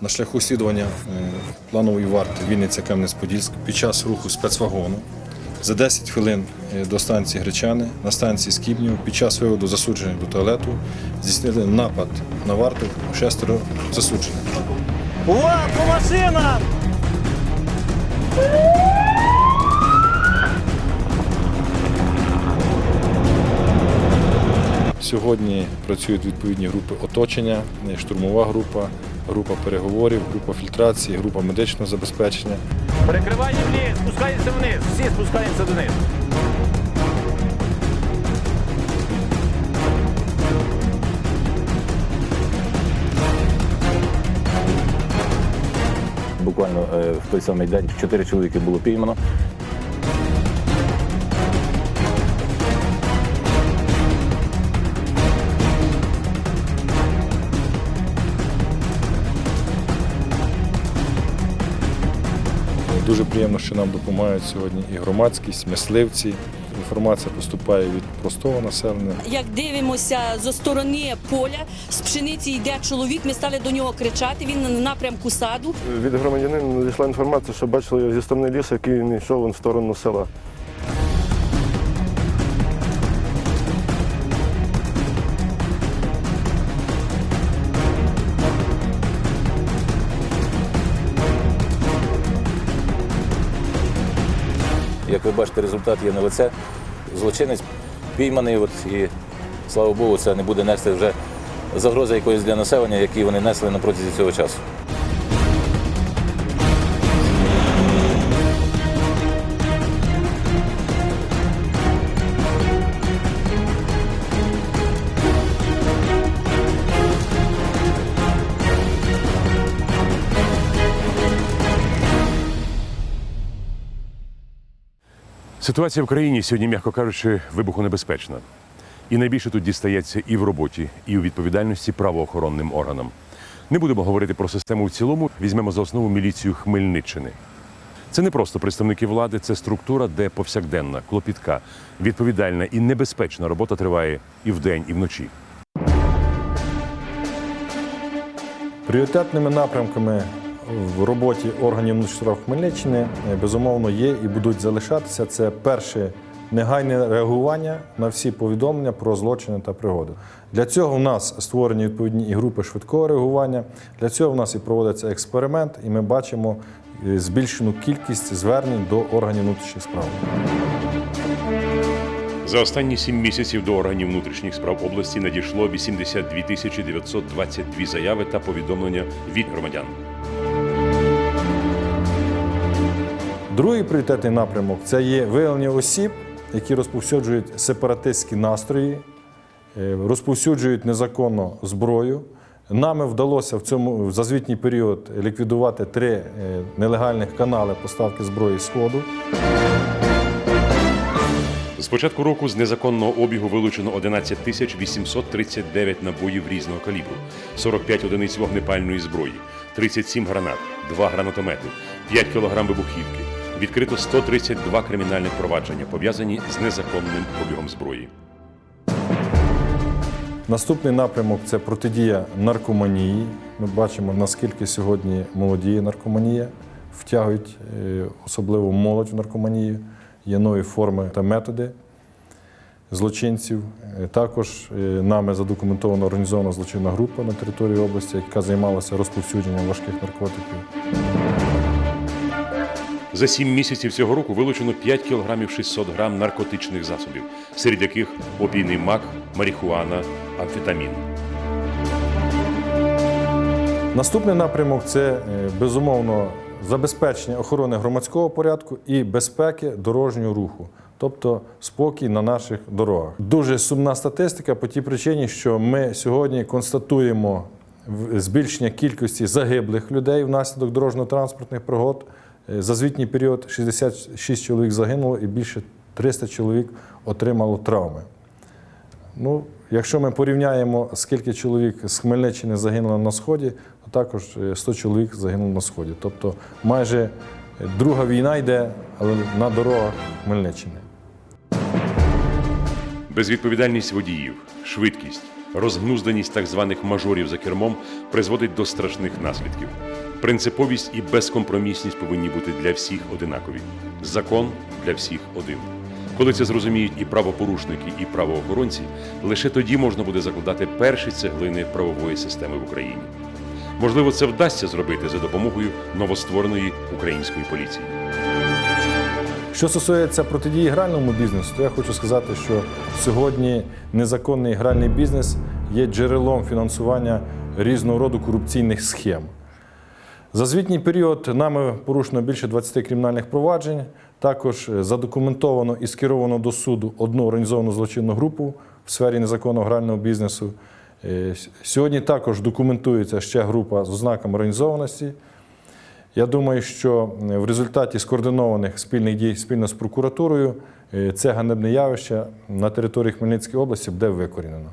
На шляху слідування е, планової варти Вінниця Кам'янець-Подільськ під час руху спецвагону за 10 хвилин е, до станції Гречани на станції Скібнів під час виводу засуджених до туалету здійснили напад на варту шестеро засуджених. Увага, по машинам! Сьогодні працюють відповідні групи оточення, штурмова група, група переговорів, група фільтрації, група медичного забезпечення. Перекривання вниз, спускаємося вниз. Всі спускаємося дониз. Буквально е, в той самий день чотири чоловіки було піймано. Дуже приємно, що нам допомагають сьогодні і громадськість, мисливці. Інформація поступає від простого населення. Як дивимося зі сторони поля, з пшениці йде чоловік, ми стали до нього кричати, він на напрямку саду. Від громадянина надійшла інформація, що бачили його зі сторони лісу, який він йшов в сторону села. Бачите, результат є на лице. Злочинець пійманий, от, і слава Богу, це не буде нести вже загрози якоїсь для населення, які вони несли на протязі цього часу. Ситуація в країні сьогодні, м'яко кажучи, вибухонебезпечна. І найбільше тут дістається і в роботі, і у відповідальності правоохоронним органам. Не будемо говорити про систему в цілому, візьмемо за основу міліцію Хмельниччини. Це не просто представники влади, це структура, де повсякденна, клопітка, відповідальна і небезпечна робота триває і вдень, і вночі. Пріоритетними напрямками в роботі органів внутрішніх Хмельниччини е, безумовно є і будуть залишатися. Це перше негайне реагування на всі повідомлення про злочини та пригоди. Для цього в нас створені відповідні і групи швидкого реагування. Для цього в нас і проводиться експеримент, і ми бачимо е, збільшену кількість звернень до органів внутрішніх справ. За останні сім місяців до органів внутрішніх справ області надійшло 82 тисячі 922 заяви та повідомлення від громадян. Другий пріоритетний напрямок це є виявлення осіб, які розповсюджують сепаратистські настрої, е, розповсюджують незаконно зброю. Нами вдалося в цьому в зазвітній період ліквідувати три е, нелегальних канали поставки зброї Сходу. З початку року з незаконного обігу вилучено 11 тисяч 839 набоїв різного калібру, 45 одиниць вогнепальної зброї, 37 гранат, 2 гранатомети, 5 кілограм вибухівки. Відкрито 132 кримінальних провадження, пов'язані з незаконним обігом зброї. Наступний напрямок це протидія наркоманії. Ми бачимо, наскільки сьогодні молодіє наркоманія, втягують е, особливо молодь в наркоманію. Є нові форми та методи злочинців. Е, Також е, нами задокументована організована злочинна група на території області, яка займалася розповсюдженням важких наркотиків. За сім місяців цього року вилучено 5 кілограмів 600 грам наркотичних засобів, серед яких опійний мак, марихуана, амфетамін. Наступний напрямок це е, безумовно забезпечення охорони громадського порядку і безпеки дорожнього руху, тобто спокій на наших дорогах. Дуже сумна статистика по тій причині, що ми сьогодні констатуємо збільшення кількості загиблих людей внаслідок дорожньо-транспортних пригод. Е, За звітній період 66 чоловік загинуло і більше 300 чоловік отримало травми. Ну, якщо ми порівняємо, скільки чоловік з Хмельниччини загинуло на Сході, то також е, 100 чоловік загинуло на Сході. Тобто майже е, друга війна йде, але на дорогах Хмельниччини. Безвідповідальність водіїв, швидкість, Розгнузданість так званих мажорів за кермом призводить до страшних наслідків. Принциповість і безкомпромісність повинні бути для всіх одинакові. Закон для всіх один. Коли це зрозуміють і правопорушники, і правоохоронці, лише тоді можна буде закладати перші цеглини правової системи в Україні. Можливо, це вдасться зробити за допомогою новоствореної української поліції. Що стосується протидії гральному бізнесу, то я хочу сказати, що сьогодні незаконний гральний бізнес є джерелом фінансування різного роду корупційних схем. За звітній період нами порушено більше 20 кримінальних проваджень. Також задокументовано і скеровано до суду одну організовану злочинну групу в сфері незаконного грального бізнесу. Е, Сьогодні також документується ще група з ознаками організованості. Я думаю, що е, в результаті скоординованих спільних дій спільно з прокуратурою е, це ганебне явище на території Хмельницької області буде викорінено.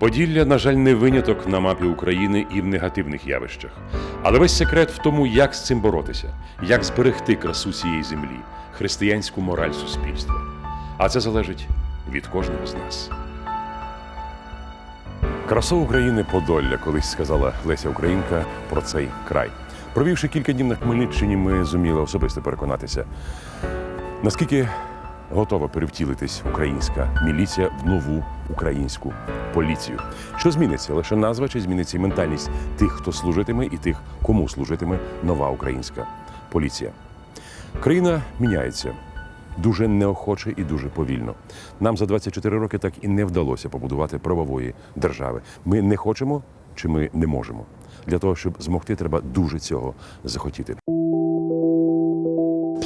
Поділля, на жаль, не виняток на мапі України і в негативних явищах. Але весь секрет в тому, як з цим боротися, як зберегти красу цієї землі, християнську мораль суспільства. А це залежить від кожного з нас. Краса України Подолля, колись сказала Леся Українка про цей край. Провівши кілька днів на Хмельниччині, ми зуміли особисто переконатися, наскільки готова перевтілитись українська міліція в нову українську поліцію. Що зміниться? Лише назва чи зміниться і ментальність тих, хто служитиме, і тих, кому служитиме нова українська поліція. Країна міняється дуже неохоче і дуже повільно. Нам за 24 роки так і не вдалося побудувати правової держави. Ми не хочемо чи ми не можемо. Для того, щоб змогти, треба дуже цього захотіти.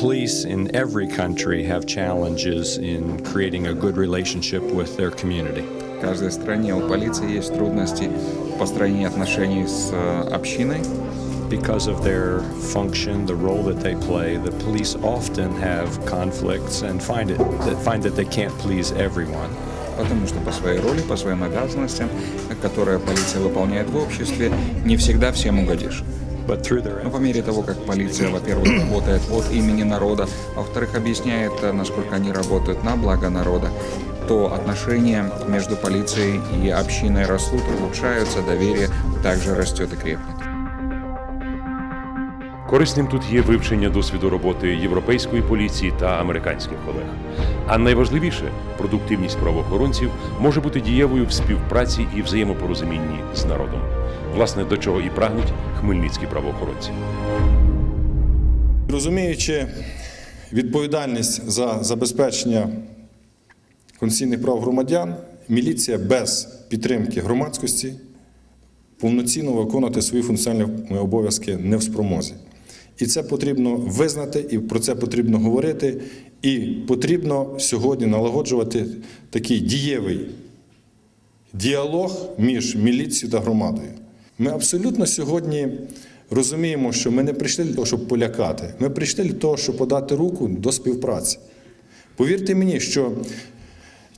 Police in every country have challenges in creating a good relationship with their community. В каждой стране у полиции есть трудности в построении отношений с э, общиной. Because of their function, the role that they play, the police often have conflicts and find it that find that they can't please everyone. Потому что по своей роли, по своим обязанностям, которые полиция выполняет в обществе, не всегда всем угодишь. Но по мере того, как полиция, во-первых, работает от имени народа, а во-вторых, объясняет, э, насколько они работают на благо народа, то отношения между полицией и общиной растут, улучшаются, доверие также растет и крепнет. Корисним тут є вивчення досвіду роботи європейської поліції та американських колег. А найважливіше, продуктивність правоохоронців може бути дієвою в співпраці і взаємопорозумінні з народом. Власне, до чого і прагнуть хмельницькі правоохоронці. Розуміючи відповідальність за забезпечення конституційних прав громадян, міліція без підтримки громадськості повноцінно виконувати свої функціональні обов'язки не в спромозі. І це потрібно визнати, і про це потрібно говорити, і потрібно сьогодні налагоджувати такий дієвий діалог між міліцією та громадою. Ми абсолютно сьогодні розуміємо, що ми не прийшли для того, щоб полякати. Ми прийшли для того, щоб подати руку до співпраці. Повірте мені, що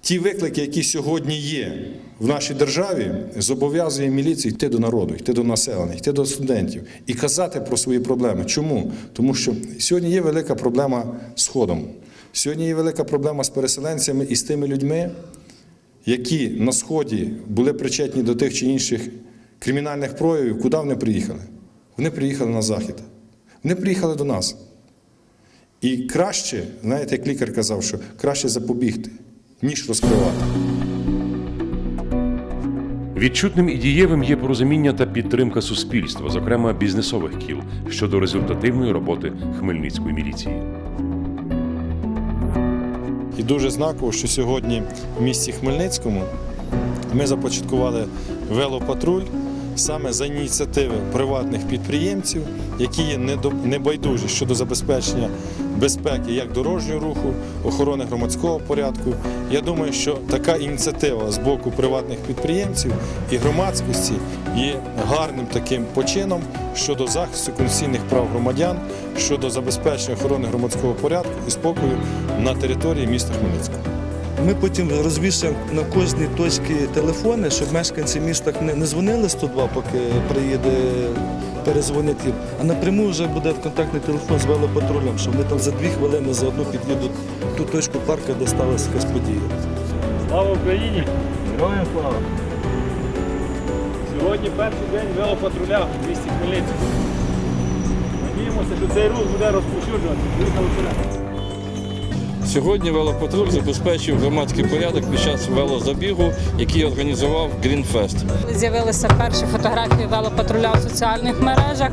ті виклики, які сьогодні є в нашій державі, зобов'язує міліцію йти до народу, йти до населення, йти до студентів і казати про свої проблеми. Чому? Тому що сьогодні є велика проблема з ходом. Сьогодні є велика проблема з переселенцями і з тими людьми, які на сході були причетні до тих чи інших кримінальних проявів, куди вони приїхали? Вони приїхали на захід. Вони приїхали до нас. І краще, знаєте, як лікар казав, що краще запобігти, ніж розкривати. Відчутним і дієвим є порозуміння та підтримка суспільства, зокрема бізнесових кіл, щодо результативної роботи хмельницької міліції. І дуже знаково, що сьогодні в місті Хмельницькому ми започаткували велопатруль саме за ініціативи приватних підприємців, які є небайдужі щодо забезпечення безпеки як дорожнього руху, охорони громадського порядку. Я думаю, що така ініціатива з боку приватних підприємців і громадськості є гарним таким почином щодо захисту конституційних прав громадян, щодо забезпечення охорони громадського порядку і спокою на території міста Хмельницького. Ми потім розвішуємо на кожній точці телефони, щоб мешканці міста не, дзвонили 102, поки приїде перезвонити їм, а напряму вже буде контактний телефон з велопатрулем, що вони там за дві хвилини за одну під'їдуть в ту точку парку, де сталася якась подія. Слава Україні! Героям слава! Сьогодні перший день велопатруля в місті Хмельницький. Надіємося, що цей рух буде розповсюджувати. Сьогодні велопатруль забезпечив громадський порядок під час велозабігу, який організував Грінфест. З'явилися перші фотографії велопатруля в соціальних мережах.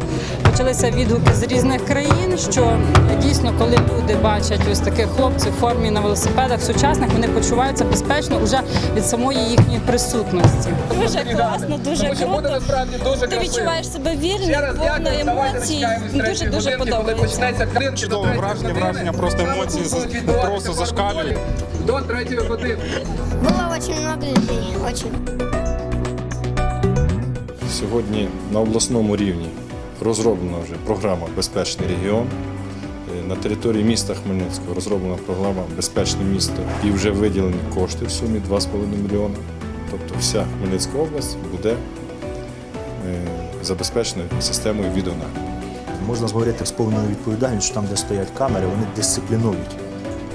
Почалися відгуки з різних країн. Що дійсно, коли люди бачать ось таких хлопців в формі на велосипедах сучасних, вони почуваються безпечно вже від самої їхньої присутності. Дуже класно, дуже круто. Ти відчуваєш себе вільним, повно емоцій. Дуже дуже подобається. Чудове враження, враження, просто емоції просто зашкалюють. Було дуже багато людей. Очень. Сьогодні на обласному рівні розроблена вже програма Безпечний регіон. Е, На території міста Хмельницького розроблена програма Безпечне місто і вже виділені кошти в сумі 2,5 мільйона. Тобто вся Хмельницька область буде е, забезпечена системою відеонагляду. Можна говорити з повною відповідальністю, що там, де стоять камери, вони дисциплінують.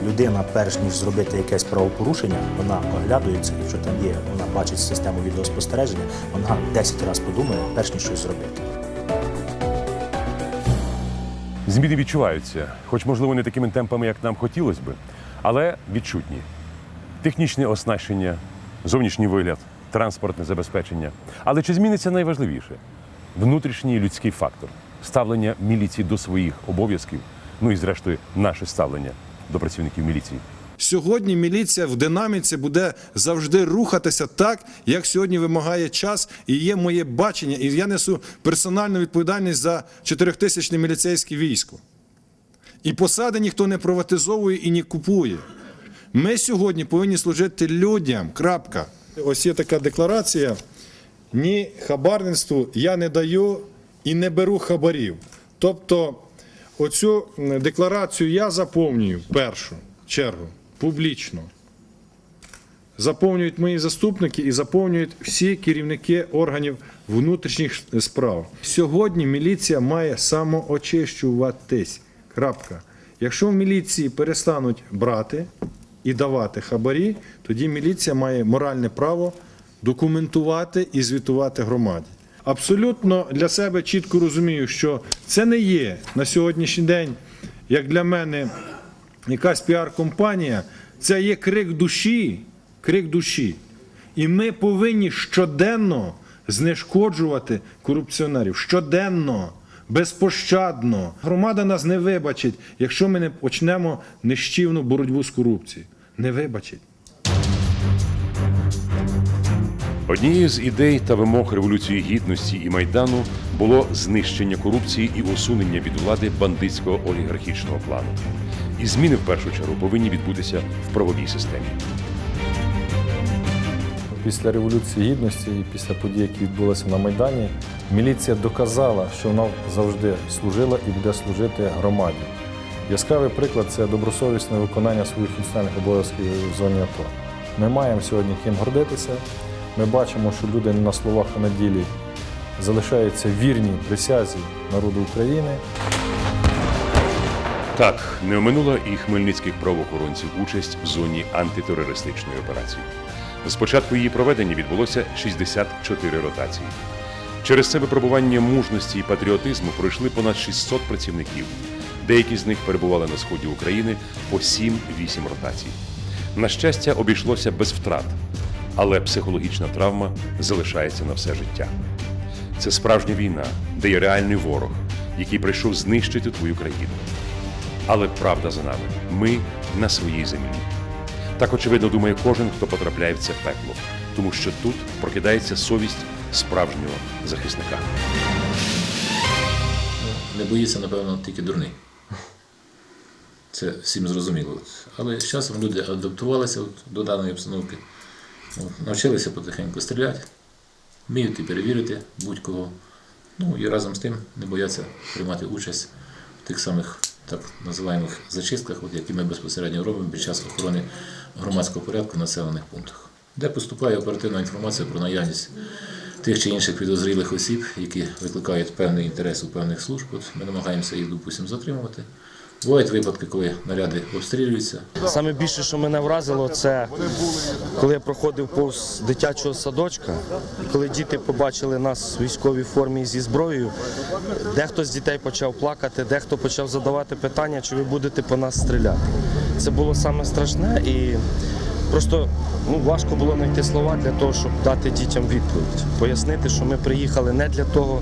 Людина, перш ніж зробити якесь правопорушення, вона оглядується, якщо там є, вона бачить систему відеоспостереження, вона 10 разів подумає, перш ніж щось зробити. Зміни відчуваються, хоч, можливо, не такими темпами, як нам хотілося би, але відчутні. Технічне оснащення, зовнішній вигляд, транспортне забезпечення. Але чи зміниться найважливіше? Внутрішній людський фактор, ставлення міліції до своїх обов'язків, ну і зрештою наше ставлення до працівників міліції. Сьогодні міліція в динаміці буде завжди рухатися так, як сьогодні вимагає час, і є моє бачення, і я несу персональну відповідальність за 4000 міліцейське військо. І посади ніхто не приватизовує і не купує. Ми сьогодні повинні служити людям. Крапка. Ось є така декларація. Ні хабарництву я не даю і не беру хабарів. Тобто, оцю декларацію я заповнюю першу чергу публічно. Заповнюють мої заступники і заповнюють всі керівники органів внутрішніх справ. Сьогодні міліція має самоочищуватись. Крапка. Якщо в міліції перестануть брати і давати хабарі, тоді міліція має моральне право документувати і звітувати громаді. Абсолютно для себе чітко розумію, що це не є на сьогоднішній день, як для мене, якась піар-компанія, це є крик душі, крик душі. І ми повинні щоденно знешкоджувати корупціонерів. Щоденно, безпощадно. Громада нас не вибачить, якщо ми не почнемо нищівну боротьбу з корупцією. Не вибачить. Однією з ідей та вимог Революції Гідності і Майдану було знищення корупції і усунення від влади бандитського олігархічного плану. І зміни в першу чергу повинні відбутися в правовій системі. Після Революції Гідності і після подій, які відбулися на Майдані, міліція доказала, що вона завжди служила і буде служити громаді. Яскравий приклад це добросовісне виконання своїх функціональних обов'язків в зоні АТО. Ми маємо сьогодні ким гордитися. Ми бачимо, що люди на словах, а на ділі залишаються вірні присязі народу України. Так, не оминула і хмельницьких правоохоронців участь в зоні антитерористичної операції. З початку її проведення відбулося 64 ротації. Через це випробування мужності і патріотизму пройшли понад 600 працівників. Деякі з них перебували на сході України по 7-8 ротацій. На щастя, обійшлося без втрат, але психологічна травма залишається на все життя. Це справжня війна, де є реальний ворог, який прийшов знищити твою країну. Але правда за нами. Ми на своїй землі. Так очевидно думає кожен, хто потрапляє в це пекло, тому що тут прокидається совість справжнього захисника. Не боїться, напевно, тільки дурний. Це всім зрозуміло. Але з часом люди адаптувалися до даної обстановки, от, навчилися потихеньку стріляти, вміють і перевірити будь-кого. Ну і разом з тим не бояться приймати участь в тих самих так називаємих зачистках, от, які ми безпосередньо робимо під час охорони громадського порядку в населених пунктах, де поступає оперативна інформація про наявність тих чи інших підозрілих осіб, які викликають певний інтерес у певних служб. От ми намагаємося їх, допустимо, затримувати. Бувають випадки, коли наряди обстрілюються. Саме більше, що мене вразило, це коли я проходив повз дитячого садочка, коли діти побачили нас в військовій формі зі зброєю, дехто з дітей почав плакати, дехто почав задавати питання, чи ви будете по нас стріляти. Це було саме страшне і просто ну, важко було знайти слова для того, щоб дати дітям відповідь, пояснити, що ми приїхали не для того,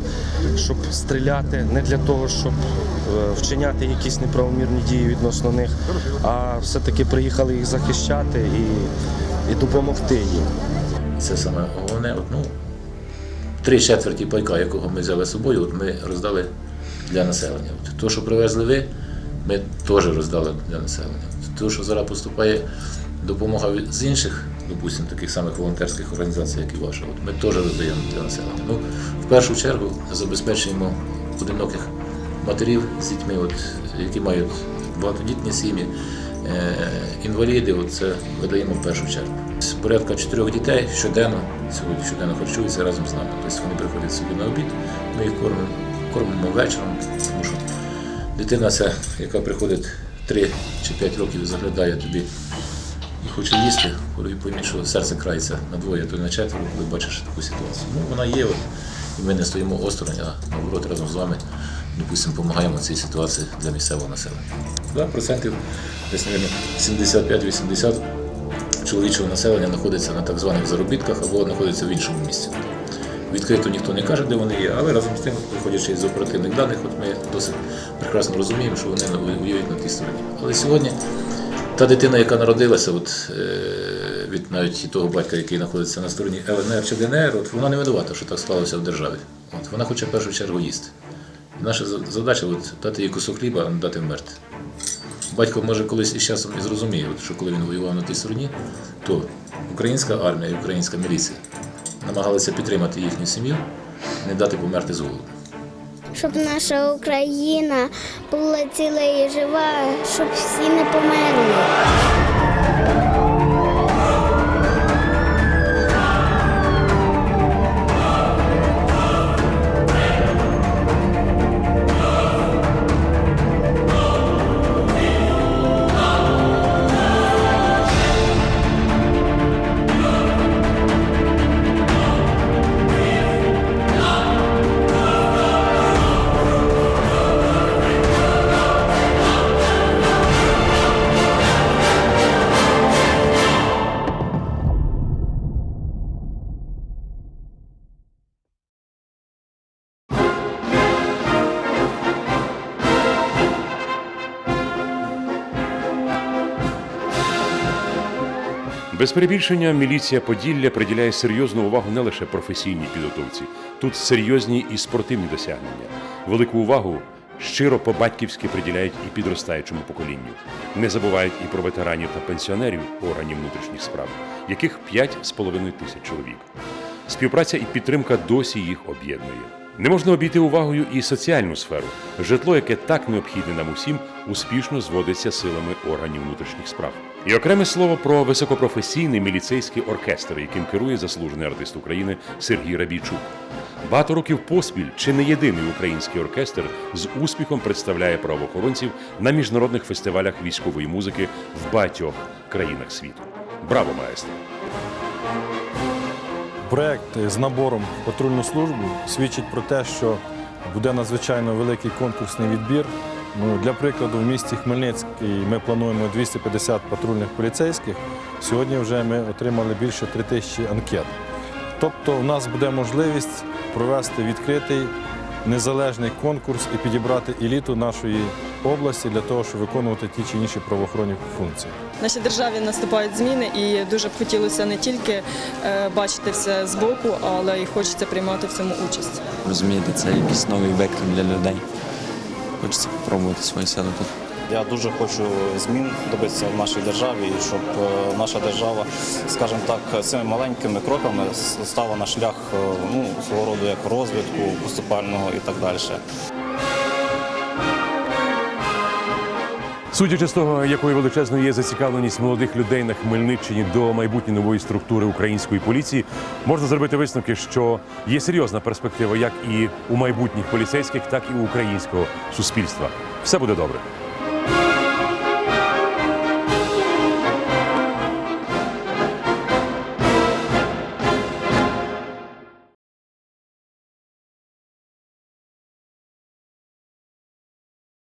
щоб стріляти, не для того, щоб е, вчиняти якісь неправомірні дії відносно них, а все-таки приїхали їх захищати і, і допомогти їм. Це саме головне. От, ну, три четверті пайка, якого ми взяли з собою, от ми роздали для населення. От, то, що привезли ви, ми теж роздали для населення. То, що зараз поступає допомога з інших, допустимо, таких самих волонтерських організацій, як і ваша, от, ми теж роздаємо для населення. Ну, в першу чергу забезпечуємо одиноких матерів з дітьми, от, які мають багатодітні сім'ї, е, інваліди, от це видаємо в першу чергу. Порядка чотирьох дітей щоденно, сьогодні щоденно харчуються разом з нами. Тобто вони приходять собі на обід, ми їх кормимо, кормимо вечором, тому що дитина ця, яка приходить 3 чи 5 років заглядає тобі і хоче їсти, і пойміть, що серце крається на двоє, то й на четверо, коли бачиш таку ситуацію. Ну, вона є, от, і ми не стоїмо осторонь, а наоборот разом з вами, допустимо, допомагаємо цій ситуації для місцевого населення. Да, процентів десь, мабуть, 75-80 чоловічого населення знаходиться на так званих заробітках або знаходиться в іншому місці. Відкрито ніхто не каже, де вони є, але разом з тим, виходячи з оперативних даних, от ми досить прекрасно розуміємо, що вони воюють на тій стороні. Але сьогодні та дитина, яка народилася, от, е, від навіть того батька, який знаходиться на стороні ЛНР чи ДНР, от, вона не винувата, що так склалося в державі. От, вона хоче в першу чергу їсти. І наша задача от, дати їй кусок хліба, а не дати вмерти. Батько може колись із часом і зрозуміє, от, що коли він воював на тій стороні, то українська армія і українська міліція намагалися підтримати їхню сім'ю, не дати померти з голоду. Щоб наша Україна була ціла і жива, щоб всі не померли. Без перебільшення міліція Поділля приділяє серйозну увагу не лише професійній підготовці, тут серйозні і спортивні досягнення. Велику увагу щиро по-батьківськи приділяють і підростаючому поколінню. Не забувають і про ветеранів та пенсіонерів органів внутрішніх справ, яких 5,5 тисяч чоловік. Співпраця і підтримка досі їх об'єднує. Не можна обійти увагою і соціальну сферу. Житло, яке так необхідне нам усім, успішно зводиться силами органів внутрішніх справ. І окреме слово про високопрофесійний міліцейський оркестр, яким керує заслужений артист України Сергій Рабійчук. Багато років поспіль чи не єдиний український оркестр з успіхом представляє правоохоронців на міжнародних фестивалях військової музики в багатьох країнах світу. Браво, маестро! Проект з набором патрульну службу свідчить про те, що буде надзвичайно великий конкурсний відбір. Ну, для прикладу, в місті Хмельницький ми плануємо 250 патрульних поліцейських. Сьогодні вже ми отримали більше 3 тисячі анкет. Тобто, у нас буде можливість провести відкритий незалежний конкурс і підібрати еліту нашої області для того, щоб виконувати ті чи інші правоохоронні функції. В нашій державі наступають зміни, і дуже б хотілося не тільки е, бачити все збоку, але й хочеться приймати в цьому участь. Розумієте, це якийсь новий виклик для людей. Хочеться спробувати свої сили тут. Я дуже хочу змін добитися в нашій державі, і щоб е, наша держава, скажімо так, цими маленькими кроками стала на шлях е, ну, свого роду як розвитку поступального і так далі. Судячи з того, якою величезною є зацікавленість молодих людей на Хмельниччині до майбутньої нової структури української поліції, можна зробити висновки, що є серйозна перспектива як і у майбутніх поліцейських, так і у українського суспільства. Все буде добре.